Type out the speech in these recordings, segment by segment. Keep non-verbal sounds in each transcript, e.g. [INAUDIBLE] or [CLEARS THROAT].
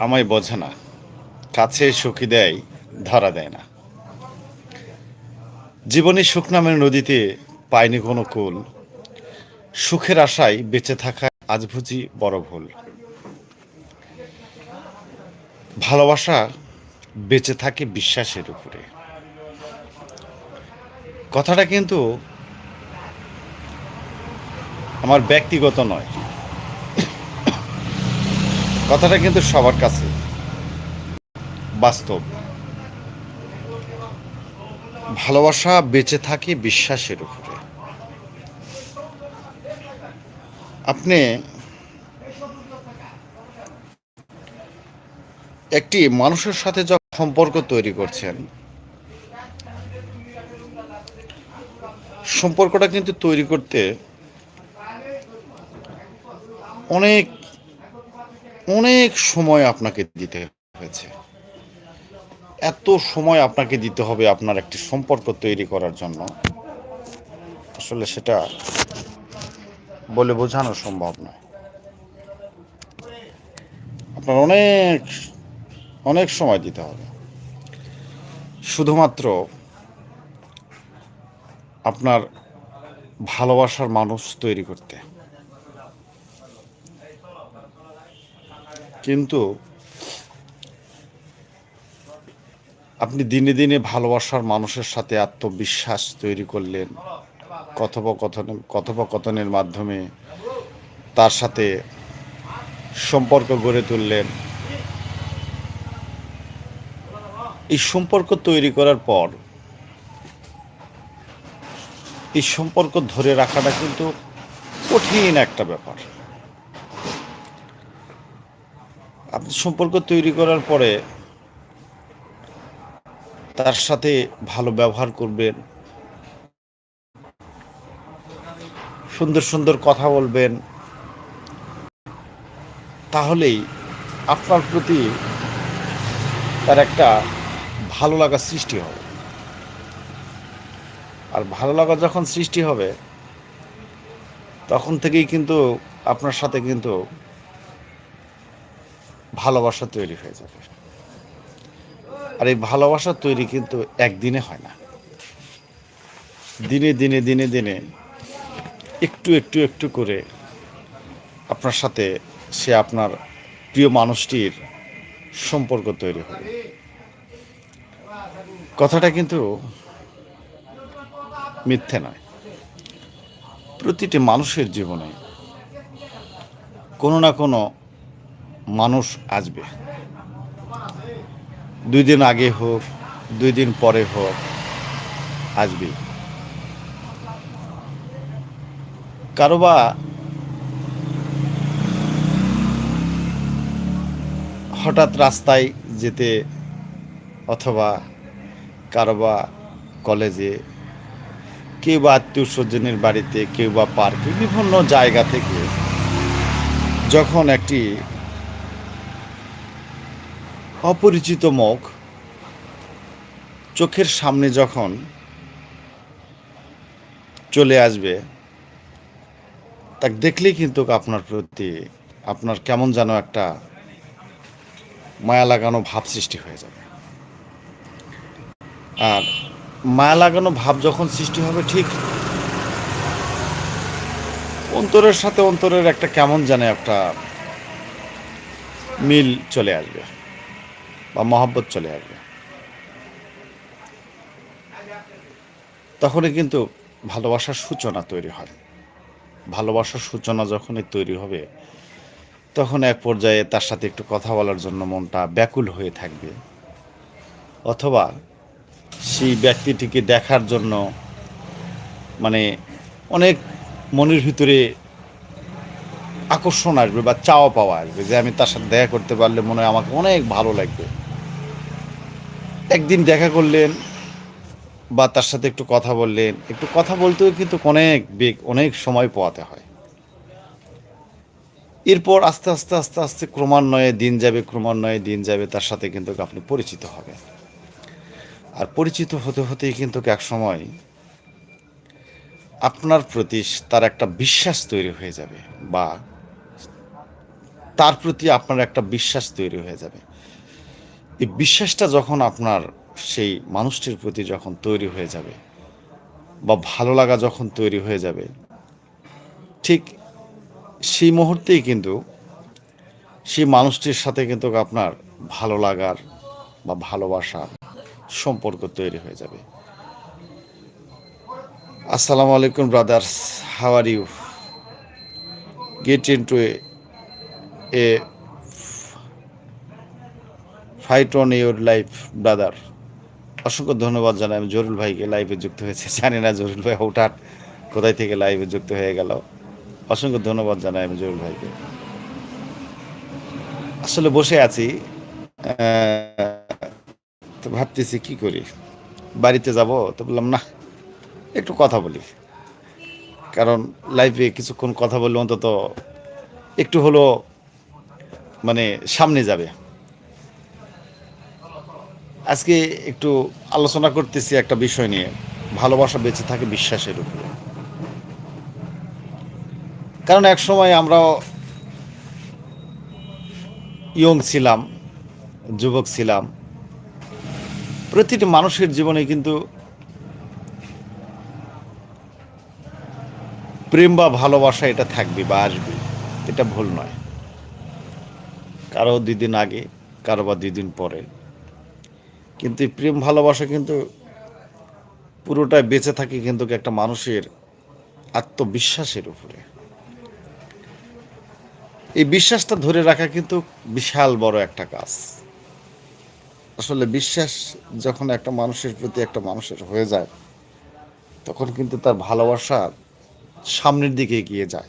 আমায় বোঝে না। কাছে সুখী দেয়, ধরা দেয় না। জীবনে সুখ নামের নদীতে পায়নি কোনো কুল। সুখের আশায় বেঁচে থাকা আজ বুঝি বড় ভুল। ভালোবাসা বেঁচে থাকে বিশ্বাসের উপরে। কথাটা কিন্তু আমার ব্যক্তিগত নয়। কথাটা কিন্তু সবার কাছে বাস্তব। ভালোবাসা বেঁচে থাকে বিশ্বাসের উপরে। আপনি একটি মানুষের সাথে যখন সম্পর্ক তৈরি করছেন, সম্পর্কটা কিন্তু তৈরি করতে অনেক অনেক সময় আপনাকে দিতে হয়েছে। এত সময় আপনাকে দিতে হবে আপনার একটি সম্পর্ক তৈরি করার জন্য। আসলে সেটা বলে বোঝানো সম্ভব নয়। আপনার অনেক অনেক সময় দিতে হবে। শুধুমাত্র আপনার ভালোবাসার মানুষ তৈরি করতে। কিন্তু আপনি দিনে দিনে ভালোবাসার মানুষের সাথে আত্মবিশ্বাস তৈরি করলেন, কথোপকথন কথোপকথনের মাধ্যমে তার সাথে সম্পর্ক গড়ে তুললেন। এই সম্পর্ক তৈরি করার পর এই সম্পর্ক ধরে রাখাটা কিন্তু কঠিন একটা ব্যাপার। আপনি সম্পর্ক তৈরি করার পরে তার সাথে ভালো ব্যবহার করবেন, সুন্দর সুন্দর কথা বলবেন, তাহলেই আপনার প্রতি তার একটা ভালো লাগা সৃষ্টি হবে। আর ভালো লাগা যখন সৃষ্টি হবে, তখন থেকেই কিন্তু আপনার সাথে কিন্তু ভালোবাসা তৈরি হয়ে যাবে। আর এই ভালোবাসা তৈরি কিন্তু একদিনে হয় না। দিনে দিনে দিনে দিনে একটু একটু একটু করে আপনার সাথে সে আপনার প্রিয় মানুষটির সম্পর্ক তৈরি হবে। কথাটা কিন্তু মিথ্যে নয়। প্রতিটি মানুষের জীবনে কোনো না কোনো মানুষ আসবে। দুই দিন আগে হোক, দুই দিন পরে হোক আসবে কারও বা হঠাৎ রাস্তায় যেতে অথবা কারোবা কলেজে কেউ বা আত্মীয় স্বজনের বাড়িতে, কেউ বা পার্কে বিভিন্ন জায়গা থেকে যখন একটি অপরিচিত মুখ চোখের সামনে যখন চলে আসবে, তাকে দেখলেই কিন্তু আপনার প্রতি আপনার কেমন যেন একটা মায়া লাগানো ভাব সৃষ্টি হয়ে যাবে। আর মায়া লাগানো ভাব যখন সৃষ্টি হবে ঠিক অন্তরের সাথে অন্তরের একটা কেমন জানে একটা মিল চলে আসবে। বা মহাব্বত চলে আসবে। তখনই কিন্তু ভালোবাসার সূচনা তৈরি হয়। ভালোবাসার সূচনা যখনই তৈরি হবে, তখন এক পর্যায়ে তার সাথে একটু কথা বলার জন্য মনটা ব্যাকুল হয়ে থাকবে। অথবা সেই ব্যক্তিটিকে দেখার জন্য মানে অনেক মনের ভিতরে আকর্ষণ আসবে বা চাওয়া পাওয়া আসবে যে আমি তার সাথে দেখা করতে পারলে মনে হয় আমাকে অনেক ভালো লাগবে। একদিন দেখা করলেন বা তার সাথে একটু কথা বললেন। একটু কথা বলতেও কিন্তু অনেক বেগ, অনেক সময় পোয়াতে হয়। এরপর আস্তে আস্তে আস্তে আস্তে ক্রমান্বয়ে দিন যাবে, ক্রমান্বয়ে দিন যাবে, তার সাথে কিন্তু আপনি পরিচিত হবেন। আর পরিচিত হতে হতেই কিন্তু এক সময় আপনার প্রতি তার একটা বিশ্বাস তৈরি হয়ে যাবে বা তার প্রতি আপনার একটা বিশ্বাস তৈরি হয়ে যাবে। এই বিশ্বাসটা যখন আপনার সেই মানুষটির প্রতি যখন তৈরি হয়ে যাবে বা ভালো লাগা যখন তৈরি হয়ে যাবে, ঠিক সেই মুহূর্তেই কিন্তু সেই মানুষটির সাথে কিন্তু আপনার ভালো লাগার বা ভালোবাসার সম্পর্ক তৈরি হয়ে যাবে। আসসালামু আলাইকুম brothers how are you? Get in to a fight on your life brother অসংখ্য ধন্যবাদ জানাই। আমি জরুল ভাইকে লাইভে যুক্ত হয়েছে। জানি না জরুল ভাই হঠাৎ কোথায় থেকে লাইভে যুক্ত হয়ে গেল। অসংখ্য ধন্যবাদ জানাই আমি জরুল ভাইকে। আসলে বসে আছি তো ভাবতেছি কি করি? বাড়িতে যাব? তো বললাম, না, একটু কথা বলি। কারণ লাইফে কিছুক্ষণ কথা বললে অন্তত একটু হলো মানে সামনে যাবে। আজকে একটু আলোচনা করতেছি একটা বিষয় নিয়ে। ভালোবাসা বেঁচে থাকে বিশ্বাসের উপরে। কারণ এক সময় আমরাও ইয়ং ছিলাম, যুবক ছিলাম। প্রতিটি মানুষের জীবনে কিন্তু প্রেম বা ভালোবাসা এটা থাকবে বা আসবে, এটা ভুল নয়। কারও দুই দিন আগে, কারও বা দুই দিন পরে। কিন্তু এই প্রেম ভালোবাসা কিন্তু পুরোটাই বেঁচে থাকে কিন্তু একটা মানুষের আত্মবিশ্বাসের উপরে। এই বিশ্বাসটা ধরে রাখা কিন্তু বিশাল বড় একটা কাজ। আসলে বিশ্বাস যখন একটা মানুষের প্রতি একটা মানুষের হয়ে যায়, তখন কিন্তু তার ভালোবাসা সামনের দিকে এগিয়ে যায়।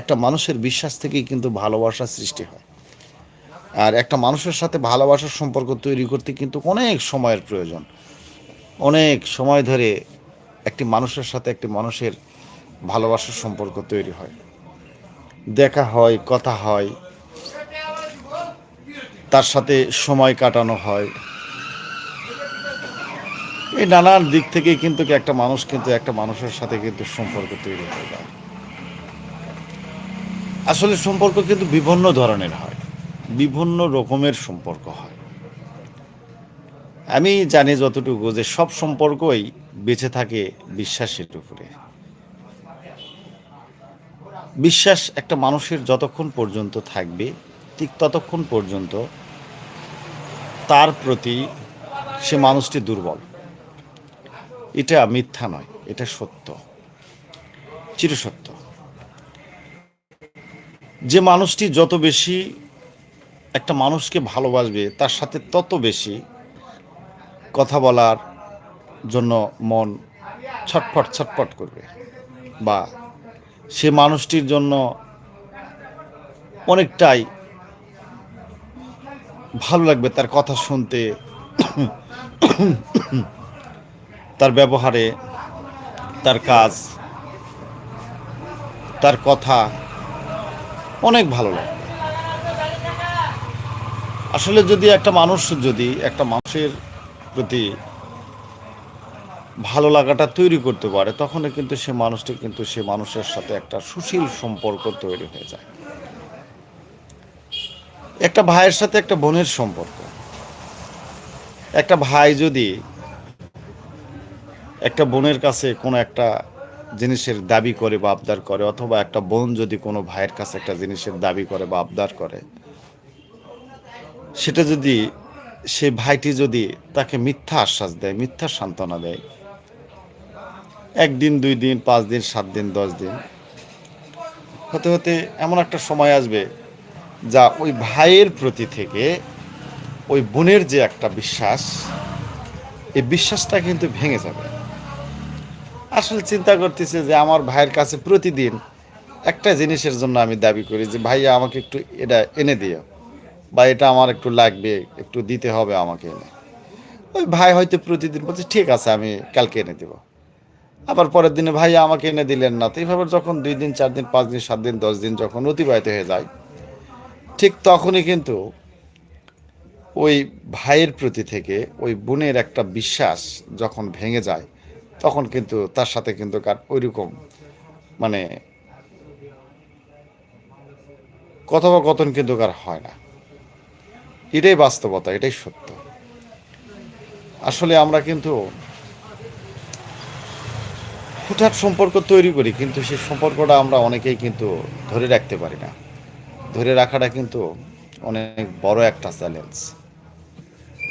একটা মানুষের বিশ্বাস থেকেই কিন্তু ভালোবাসা সৃষ্টি হয়। আর একটা মানুষের সাথে ভালোবাসার সম্পর্ক তৈরি করতে কিন্তু অনেক সময়ের প্রয়োজন। অনেক সময় ধরে একটি মানুষের সাথে একটি মানুষের ভালোবাসার সম্পর্ক তৈরি হয়। দেখা হয়, কথা হয়, তার সাথে সময় কাটানো হয়। এই নানান দিক থেকে কিন্তু একটা মানুষ কিন্তু একটা মানুষের সাথে কিন্তু সম্পর্ক তৈরি হয়ে। যায় আসলে সম্পর্ক কিন্তু বিভিন্ন ধরনের হয়। বিভিন্ন রকমের সম্পর্ক হয়। আমি জানি যতটুকু যে সব সম্পর্কই বেঁচে থাকে বিশ্বাসের উপরে। বিশ্বাস একটা মানুষের যতক্ষণ পর্যন্ত থাকবে, ঠিক ততক্ষণ পর্যন্ত তার প্রতি সে মানুষটি দুর্বল। এটা মিথ্যা নয়, এটা সত্য। চিরসত্য। যে মানুষটি যত বেশি একটা মানুষকে ভালোবাসবে তার সাথে তত বেশি কথা বলার জন্য মন ছটফট ছটফট করবে। বা সে মানুষটির জন্য অনেকটাই ভালো লাগবে তার কথা শুনতে, তার ব্যবহারে, তার কাজ, তার কথা। অনেক ভালো লাগবে আসলে যদি একটা মানুষ যদি একটা মানুষের প্রতি ভালো লাগাটা তৈরি করতে পারে, তখনই কিন্তু সে মানুষটি কিন্তু সে মানুষের সাথে একটা সুশীল সম্পর্ক তৈরি হয়ে যায়। একটা ভাইয়ের সাথে একটা বোনের সম্পর্ক। একটা ভাই যদি একটা বোনের কাছে কোনো একটা জিনিসের দাবি করে বা আবদার করে, অথবা একটা বোন যদি কোনো ভাইয়ের কাছে একটা জিনিসের দাবি করে বা আবদার করে সেটা যদি সে ভাইটি যদি তাকে মিথ্যা আশ্বাস দেয়, মিথ্যা সান্ত্বনা দেয়, একদিন, দুই দিন, পাঁচ দিন, সাত দিন, দশ দিন, হতে হতে এমন একটা সময় আসবে যা ওই ভাইয়ের প্রতি থেকে ওই বোনের যে একটা বিশ্বাস, এই বিশ্বাসটা কিন্তু ভেঙে যাবে। আসলে চিন্তা করতেছে যে আমার ভাইয়ের কাছে প্রতিদিন একটা জিনিসের জন্য আমি দাবি করি যে, ভাইয়া, আমাকে একটু এটা এনে দিও। বা এটা আমার একটু লাগবে, একটু দিতে হবে আমাকে এনে। ওই ভাই হয়তো প্রতিদিন বলছে, ঠিক আছে, আমি কালকে এনে দেবো। আবার পরের দিনে ভাইয়া আমাকে এনে দিলেন না। তো এইভাবে যখন দুই দিন, চার দিন, পাঁচ দিন, সাত দিন, দশ দিন যখন অতিবাহিত হয়ে যায়, ঠিক তখনই কিন্তু ওই ভাইয়ের প্রতি থেকে, ওই বোনের একটা বিশ্বাস যখন ভেঙে যায়, তখন কিন্তু তার সাথে কিন্তু ওই রকম মানে কথোপকথন কিন্তু কার হয় না। এটাই বাস্তবতা, এটাই সত্য। আসলে আমরা কিন্তু হুটহাট সম্পর্ক তৈরি করি, কিন্তু সেই সম্পর্কটা আমরা অনেকেই কিন্তু ধরে রাখতে পারি না। ধরে রাখাটা কিন্তু অনেক বড় একটা চ্যালেঞ্জ।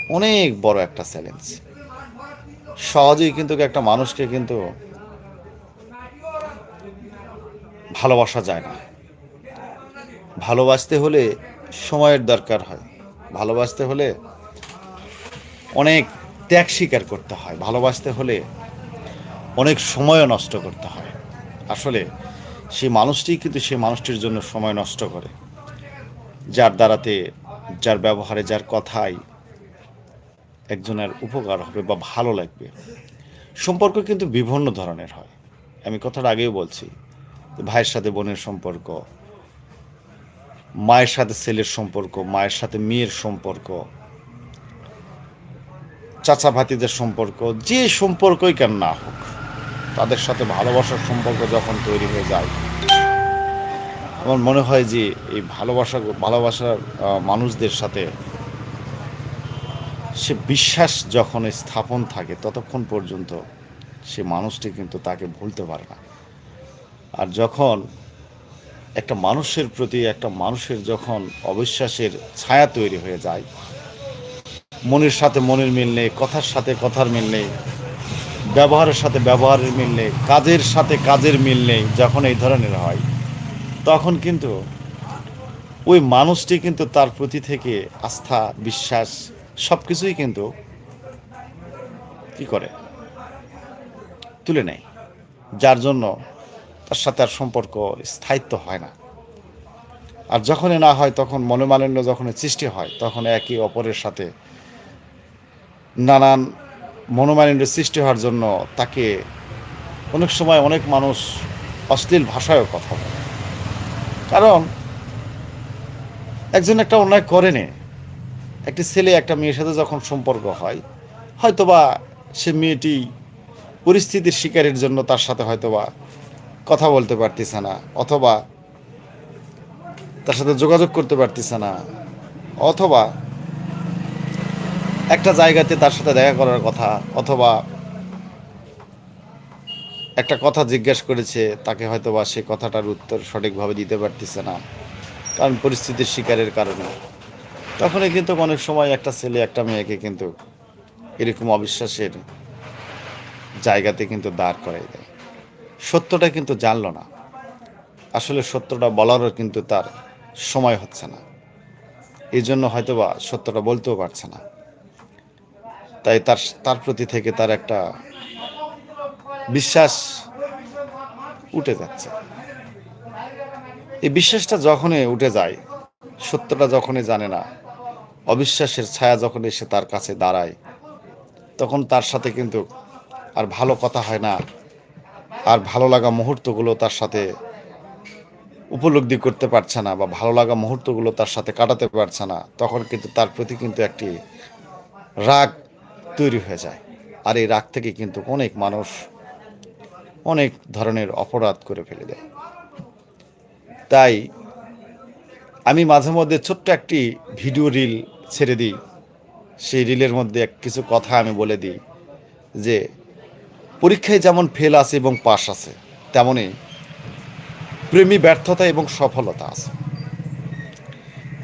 অনেক বড় একটা চ্যালেঞ্জ। সহজেই কিন্তু একটা মানুষকে কিন্তু ভালোবাসা যায় না। ভালোবাসতে হলে সময়ের দরকার হয়। ভালোবাসতে হলে অনেক ত্যাগ স্বীকার করতে হয়, ভালোবাসতে হলে অনেক সময়ও নষ্ট করতে হয়। আসলে সেই মানুষটি কিন্তু সেই মানুষটির জন্য সময় নষ্ট করে। যার দ্বারাতে, যার ব্যবহারে, যার কথাই একজনের উপকার হবে বা ভালো লাগবে। সম্পর্ক কিন্তু বিভিন্ন ধরনের হয়। আমি কথাটা আগেও বলছি, ভাইয়ের সাথে বোনের সম্পর্ক মায়ের সাথে ছেলের সম্পর্ক, মায়ের সাথে মেয়ের সম্পর্ক, চাচা ভাতিদের সম্পর্ক, যে সম্পর্কই কেন না হোক, তাদের সাথে ভালোবাসার সম্পর্ক যখন তৈরি হয়ে যায়, আমার মনে হয় যে এই ভালোবাসা ভালোবাসার মানুষদের সাথে সে বিশ্বাস যখন স্থাপন থাকে, ততক্ষণ পর্যন্ত সে মানুষটি কিন্তু তাকে ভুলতে পারে না। আর যখন একটা মানুষের প্রতি, একটা মানুষের যখন অবিশ্বাসের ছায়া তৈরি হয়ে যায়, মনের সাথে মনের মিল নেই, কথার সাথে কথার মিল নেই, ব্যবহারের সাথে ব্যবহারের মিল নেই, কাজের সাথে কাজের মিল নেই, যখন এই ধরনের হয়, তখন কিন্তু ওই মানুষটি কিন্তু তার প্রতি থেকে আস্থা, বিশ্বাস সব কিছুই কিন্তু কি করে? তুলে নেয়। যার জন্য তার সাথে আর সম্পর্ক স্থায়িত্ব হয় না। আর যখনই না হয়, তখন মনোমালিন্য যখন সৃষ্টি হয়, তখন একে অপরের সাথে নানান মনোমালিন্য সৃষ্টি হওয়ার জন্য তাকে অনেক সময় অনেক মানুষ অশ্লীল ভাষায়ও কথা বলে। কারণ একজন একটা অন্যায় করেনি, একটি ছেলে একটা মেয়ের সাথে যখন সম্পর্ক হয়, হয়তোবা সে মেয়েটি পরিস্থিতির শিকারের জন্য তার সাথে হয়তোবা কথা বলতে পারতেছে না, অথবা তার সাথে যোগাযোগ করতে পারতেছে না, অথবা একটা জায়গাতে তার সাথে দেখা করার কথা, অথবা একটা কথা জিজ্ঞেস করেছে, তাকে হয়তোবা সে কথাটার উত্তর সঠিকভাবে দিতে পারতেছে না, কারণ পরিস্থিতির শিকারের কারণে। তখনই কিন্তু অনেক সময় একটা ছেলে, একটা মেয়েকে কিন্তু এরকম অবিশ্বাসের জায়গাতে কিন্তু দাঁড় করাই দেয়। সত্যটা কিন্তু জানল না। আসলে সত্যটা বলারও কিন্তু তার সময় হচ্ছে না। এই জন্য হয়তোবা সত্যটা বলতেও পারছে না। তাই তার তার প্রতি থেকে তার একটা বিশ্বাস উঠে যাচ্ছে। এই বিশ্বাসটা যখনই উঠে যায়, সত্যটা যখনই জানে না, অবিশ্বাসের ছায়া যখন এসে তার কাছে দাঁড়ায়, তখন তার সাথে কিন্তু আর ভালো কথা হয় না। আর ভালো লাগা মুহূর্তগুলো তার সাথে উপলব্ধি করতে পারছে না বা ভালো লাগা মুহূর্তগুলো তার সাথে কাটাতে পারছে না, তখন কিন্তু তার প্রতি কিন্তু একটি রাগ তৈরি হয়ে যায়। আর এই রাগ থেকে কিন্তু অনেক মানুষ অনেক ধরনের অপরাধ করে ফেলে দেয়। তাই আমি মাঝে মধ্যে ছোট্ট একটি ভিডিও রিল ছেড়ে দিই। সেই রিলের মধ্যে কিছু কথা আমি বলে দিই যে পরীক্ষায় যেমন ফেল আছে এবং পাস আছে তেমনই প্রেমী ব্যর্থতা এবং সফলতা আছে।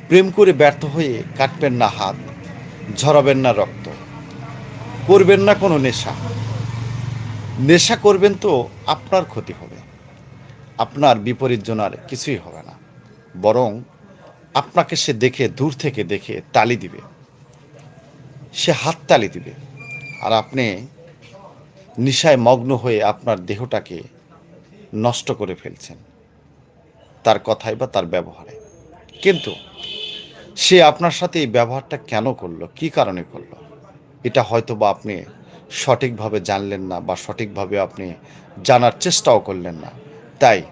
প্রেম করে ব্যর্থ হয়ে কাটবেন না হাত, ঝরাবেন না রক্ত, করবেন না কোনো নেশা। নেশা করবেন তো আপনার ক্ষতি হবে, আপনার বিপরীত জনার কিছুই হবে না। বরং আপনাকে সে দেখে, দূর থেকে দেখে তালি দিবে। সে হাত তালি দিবে। আর আপনি নিশায় মগ্ন হয়ে আপনার দেহটাকে নষ্ট করে ফেলছেন। তার কথায় বা তার ব্যবহারে। কিন্তু সে আপনার সাথে এই ব্যবহারটা কেন করল? কি কারণে করল? এটা হয়তো বা আপনি সঠিকভাবে জানলেন না বা সঠিকভাবে আপনি জানার চেষ্টাও করলেন না। তাই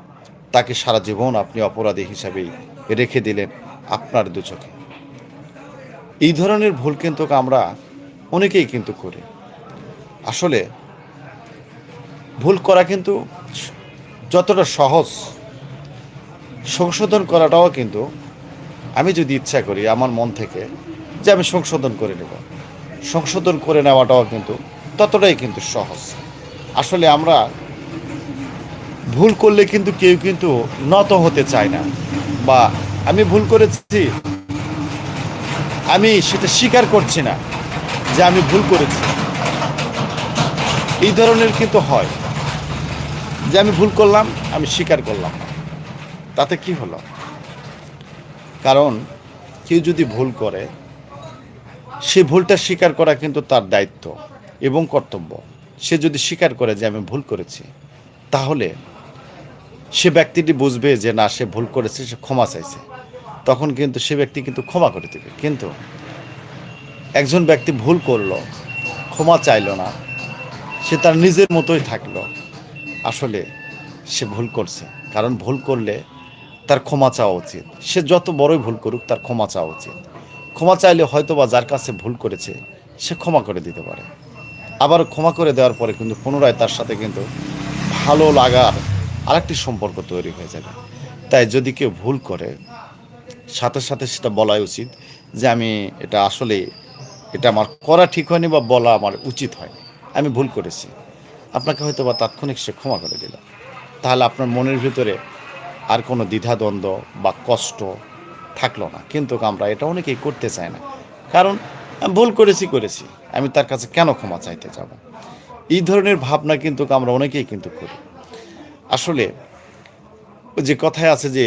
তাকে সারা জীবন আপনি অপরাধী হিসাবেই রেখে দিলেন আপনার দু চোখে। এই ধরনের ভুল কিন্তু আমরা অনেকেই কিন্তু করি। আসলে ভুল করা কিন্তু যতটা সহজ, সংশোধন করাটাও কিন্তু আমি যদি ইচ্ছা করি আমার মন থেকে যে আমি সংশোধন করে নেব। সংশোধন করে নেওয়াটাও কিন্তু ততটাই কিন্তু সহজ। আসলে আমরা ভুল করলে কিন্তু কেউ কিন্তু নত হতে চায় না বা আমি ভুল করেছি, আমি সেটা স্বীকার করছি না যে আমি ভুল করেছি। এই ধরনের কিন্তু হয়। যে আমি ভুল করলাম, আমি স্বীকার করলাম। তাতে কি হলো? কারণ কেউ যদি ভুল করে, সে ভুলটা স্বীকার করা কিন্তু তার দায়িত্ব এবং কর্তব্য। সে যদি স্বীকার করে যে আমি ভুল করেছি, তাহলে সে ব্যক্তিটি বুঝবে যে না, সে ভুল করেছে, সে ক্ষমা চাইছে। তখন কিন্তু সে ব্যক্তি কিন্তু ক্ষমা করে দেবে। কিন্তু একজন ব্যক্তি ভুল করল, ক্ষমা চাইলো না, সে তার নিজের মতোই থাকল। আসলে সে ভুল করছে। কারণ ভুল করলে তার ক্ষমা চাওয়া উচিত। সে যত বড়ই ভুল করুক, তার ক্ষমা চাওয়া উচিত। ক্ষমা চাইলে হয়তো বা যার কাছে ভুল করেছে, সে ক্ষমা করে দিতে পারে। আবার ক্ষমা করে দেওয়ার পরে কিন্তু পুনরায় তার সাথে কিন্তু ভালো লাগার আরেকটি সম্পর্ক তৈরি হয়ে যাবে। তাই যদি কেউ ভুল করে, সাথে সাথে সেটা বলাই উচিত যে আমি এটা আসলে, এটা আমার করা ঠিক হয়নি বা বলা আমার উচিত হয়নি। আমি ভুল করেছি। আপনাকে হয়তো বা তাৎক্ষণিক সে ক্ষমা করে দিল। তাহলে আপনার মনের ভিতরে আর কোনো দ্বিধাদ্বন্দ্ব বা কষ্ট থাকল না। কিন্তু আমরা এটা অনেকেই করতে চাই না। কারণ ভুল করেছি করেছি। আমি তার কাছে কেন ক্ষমা চাইতে যাব? এই ধরনের ভাবনা কিন্তু আমরা অনেকেই কিন্তু করি। আসলে যে কথায় আছে যে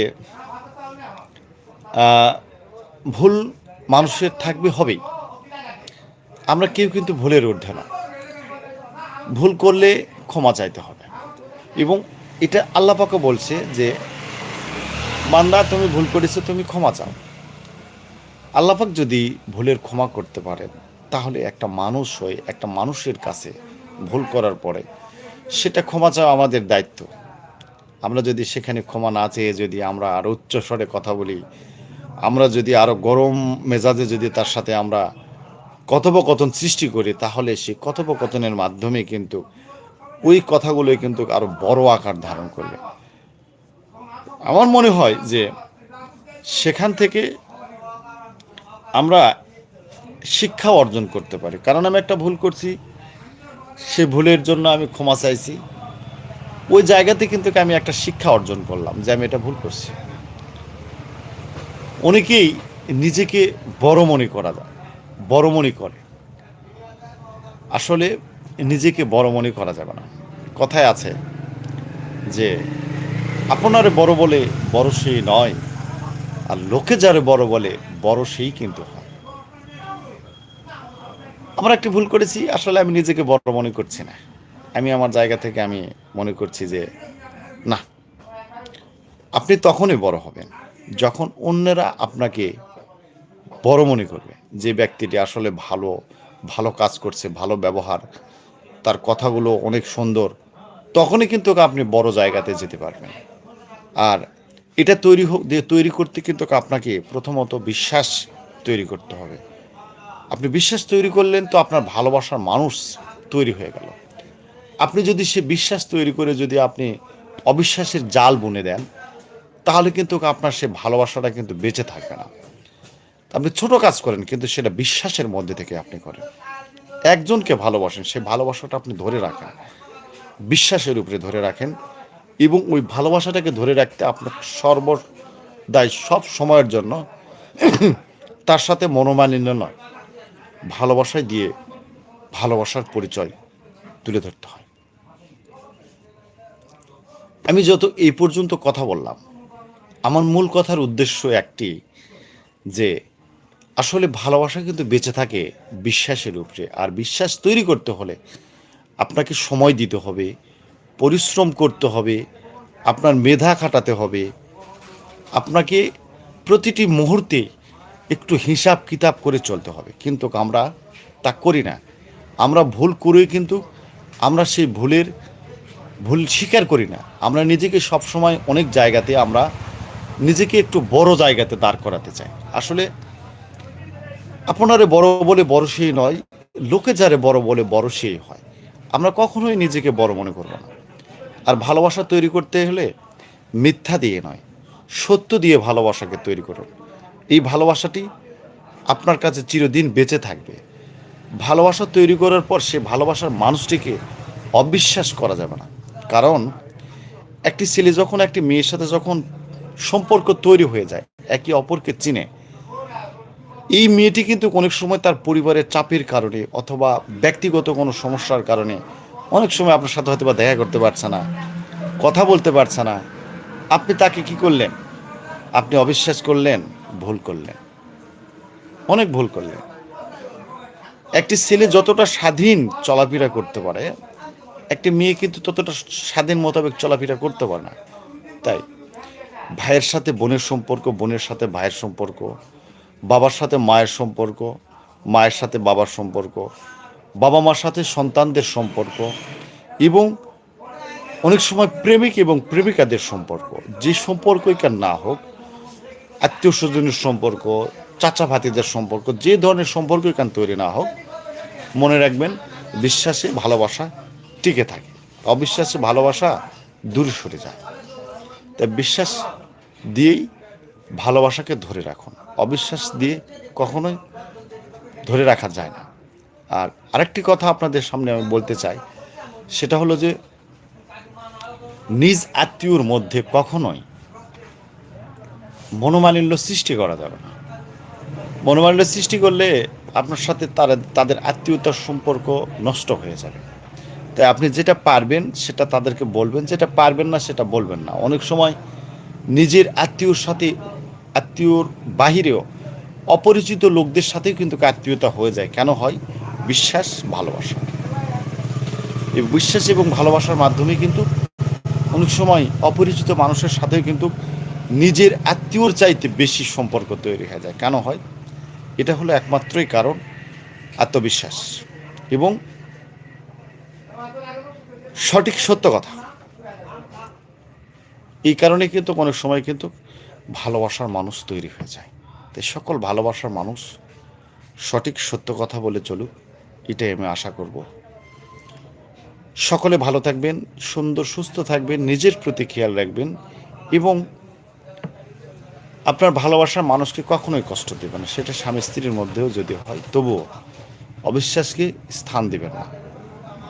ভুল মানুষের থাকবে হবেই। আমরা কেউ কিন্তু ভুলের ঊর্ধ্বে না। ভুল করলে ক্ষমা চাইতে হবে। এবং এটা আল্লাপাকে বলছে যে, বান্দা তুমি ভুল করেছ, তুমি ক্ষমা চাও। আল্লাপাক যদি ভুলের ক্ষমা করতে পারেন তাহলে একটা মানুষ হয়ে, একটা মানুষের কাছে ভুল করার পরে সেটা ক্ষমা চাওয়া আমাদের দায়িত্ব। আমরা যদি সেখানে ক্ষমা না চেয়ে যদি আমরা আরও উচ্চস্বরে কথা বলি, আমরা যদি আরও গরম মেজাজে যদি তার সাথে আমরা কথোপকথন সৃষ্টি করি, তাহলে সেই কথোপকথনের মাধ্যমে কিন্তু ওই কথাগুলোই কিন্তু আরও বড় আকার ধারণ করবে। আমার মনে হয় যে সেখান থেকে আমরা শিক্ষা অর্জন করতে পারি। কারণ আমি একটা ভুল করছি, সে ভুলের জন্য আমি ক্ষমা চাইছি। ওই জায়গাতে কিন্তু আমি একটা শিক্ষা অর্জন করলাম যে আমি এটা ভুল করছি। অনেকেই নিজেকে বড় মনে করা যায়। বড় মনে করে। আসলে নিজেকে বড় মনে করা যাবে না। কথায় আছে যে, আপনারে বড় বলে বড় সেই নয়, আর লোকে যারে বড় বলে বড় সেই কিন্তু হয়। আমরা একটি ভুল করেছি, আসলে আমি নিজেকে বড় মনে করছি না। আমি আমার জায়গা থেকে আমি মনে করছি যে, না, আপনি তখনই বড় হবেন, যখন অন্যরা আপনাকে বড় মনে করবে যে ব্যক্তিটি আসলে ভালো ভালো কাজ করছে, ভালো ব্যবহার, তার কথাগুলো অনেক সুন্দর, তখনই কিন্তু আপনি বড় জায়গাতে যেতে পারবেন। আর এটা তৈরি হোক তৈরি করতে কিন্তু আপনাকে প্রথমত বিশ্বাস তৈরি করতে হবে। আপনি বিশ্বাস তৈরি করলেন তো আপনার ভালোবাসার মানুষ তৈরি হয়ে গেল। আপনি যদি সে বিশ্বাস তৈরি করে যদি আপনি অবিশ্বাসের জাল বুনে দেন, তাহলে কিন্তু আপনার সে ভালোবাসাটা কিন্তু বেঁচে থাকবে না। আপনি ছোট কাজ করেন, কিন্তু সেটা বিশ্বাসের মধ্যে থেকে আপনি করেন। একজনকে ভালোবাসেন সে ভালোবাসাটা আপনি ধরে রাখেন। বিশ্বাসের উপরে ধরে রাখেন এবং ওই ভালোবাসাটাকে ধরে রাখতে আপনার সর্বদাই সব সময়ের জন্য [CLEARS THROAT] তার সাথে মনোমালিন্য নয়, ভালোবাসায় দিয়ে ভালোবাসার পরিচয় তুলে ধরতে হয়। আমি যত এই পর্যন্ত কথা বললাম, আমার মূল কথার উদ্দেশ্য একটি যে আসলে ভালোবাসা কিন্তু বেঁচে থাকে বিশ্বাসের উপরে। আর বিশ্বাস তৈরি করতে হলে আপনাকে সময় দিতে হবে, পরিশ্রম করতে হবে, আপনার মেধা খাটাতে হবে। আপনাকে প্রতিটি মুহূর্তে একটু হিসাব কিতাব করে চলতে হবে। কিন্তু আমরা তা করি না। আমরা ভুল করে কিন্তু আমরা সেই ভুলের ভুল স্বীকার করি না। আমরা নিজেকে সবসময় অনেক জায়গাতে আমরা নিজেকে একটু বড় জায়গাতে দাঁড় করাতে চাই। আসলে আপনারে বড় বলে বড় সেই নয়, লোকে যারে বড় বলে বড় সেই হয়। আমরা কখনোই নিজেকে বড় মনে করব না। আর ভালোবাসা তৈরি করতে হলে মিথ্যা দিয়ে নয়, সত্য দিয়ে ভালোবাসাকে তৈরি করুন। এই ভালোবাসাটি আপনার কাছে চিরদিন বেঁচে থাকবে। ভালোবাসা তৈরি করার পর সে ভালোবাসার মানুষটিকে অবিশ্বাস করা যাবে না। কারণ একটি ছেলে যখন একটি মেয়ের সাথে যখন সম্পর্ক তৈরি হয়ে যায়, একে অপরকে চিনে এই মেয়েটি কিন্তু অনেক সময় তার পরিবারের চাপের কারণে অথবা ব্যক্তিগত কোনো সমস্যার কারণে অনেক সময় আপনার সাথে হয়তো বা দেখা করতে পারছে না, কথা বলতে পারছে না। আপনি তাকে কি করলেন? আপনি অবিশ্বাস করলেন, ভুল করলেন। অনেক ভুল করলেন। একটি ছেলে যতটা স্বাধীন চলাফেরা করতে পারে, একটি মেয়ে কিন্তু ততটা স্বাধীন মোতাবেক চলাফেরা করতে পারে না। তাই ভাইয়ের সাথে বোনের সম্পর্ক, বোনের সাথে ভাইয়ের সম্পর্ক বাবার সাথে মায়ের সম্পর্ক, মায়ের সাথে বাবার সম্পর্ক, বাবা মার সাথে সন্তানদের সম্পর্ক এবং অনেক সময় প্রেমিক এবং প্রেমিকাদের সম্পর্ক। যে সম্পর্কই কেন না হোক, আত্মীয় স্বজনের সম্পর্ক, চাচা ভাতিদের সম্পর্ক, যে ধরনের সম্পর্কই কেন তৈরি না হোক, মনে রাখবেন বিশ্বাসে ভালোবাসা টিকে থাকে। অবিশ্বাসে ভালোবাসা দূরে সরে যায়। তাই বিশ্বাস দিয়েই ভালোবাসাকে ধরে রাখুন। অবিশ্বাস দিয়ে কখনোই ধরে রাখা যায় না। আর আরেকটি কথা আপনাদের সামনে আমি বলতে চাই, সেটা হলো যে নিজ আত্মীয়র মধ্যে কখনোই মনোমালিন্য সৃষ্টি করা যাবে না। মনোমালিন্য সৃষ্টি করলে আপনার সাথে তারা, তাদের আত্মীয়তার সম্পর্ক নষ্ট হয়ে যাবে। তাই আপনি যেটা পারবেন সেটা তাদেরকে বলবেন, যেটা পারবেন না সেটা বলবেন না। অনেক সময় নিজের আত্মীয়র সাথে আত্মীয়র বাহিরেও অপরিচিত লোকদের সাথেও কিন্তু আত্মীয়তা হয়ে যায়। কেন হয়? বিশ্বাস, ভালোবাসা। এই বিশ্বাস এবং ভালোবাসার মাধ্যমে কিন্তু অনেক সময় অপরিচিত মানুষের সাথেও কিন্তু নিজের আত্মীয়র চাইতে বেশি সম্পর্ক তৈরি হয়ে যায়। কেন হয়? এটা হলো একমাত্রই কারণ, আত্মবিশ্বাস। এবং সঠিক সত্য কথা। এই কারণে কিন্তু অনেক সময় কিন্তু ভালোবাসার মানুষ তৈরি হয়ে যায়। তাই সকল ভালোবাসার মানুষ সঠিক সত্য কথা বলে চলুক, এটাই আমি আশা করব। সকলে ভালো থাকবেন, সুন্দর, সুস্থ থাকবেন, নিজের প্রতি খেয়াল রাখবেন এবং আপনার ভালোবাসার মানুষকে কখনোই কষ্ট দেবেন না। সেটা স্বামী স্ত্রীর মধ্যেও যদি হয়, তবুও অবিশ্বাসকে স্থান দেবেন না।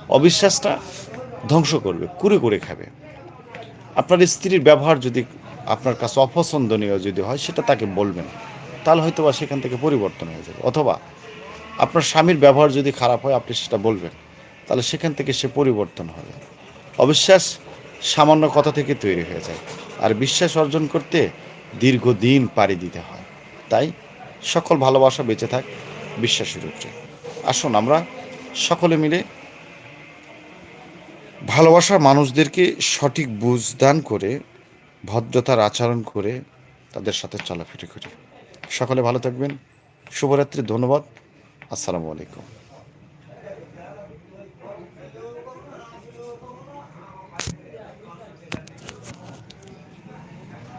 অবিশ্বাসটা ধ্বংস করবে, কুড়ে করে খাবে। আপনার স্ত্রীর ব্যবহার যদি আপনার কাছে অপছন্দনীয় যদি হয়, সেটা তাকে বলবেন। তাহলে হয়তো বা সেখান থেকে পরিবর্তন হয়ে যাবে। অথবা আপনার স্বামীর ব্যবহার যদি খারাপ হয়, আপনি সেটা বলবেন। তাহলে সেখান থেকে সে পরিবর্তন হবে। অবিশ্বাস সামান্য কথা থেকে তৈরি হয়ে যায়। আর বিশ্বাস অর্জন করতে দীর্ঘদিন পাড়ি দিতে হয়। তাই সকল ভালোবাসা বেঁচে থাক, বিশ্বাসের উপরে। আসুন আমরা সকলে মিলে ভালোবাসার মানুষদেরকে সঠিক বুঝদান করে ভদ্রতার আচরণ করে তাদের সাথে চলাফেরি করি। সকলে ভালো থাকবেন। শুভরাত্রি ধন্যবাদ। আসসালামু আলাইকুম।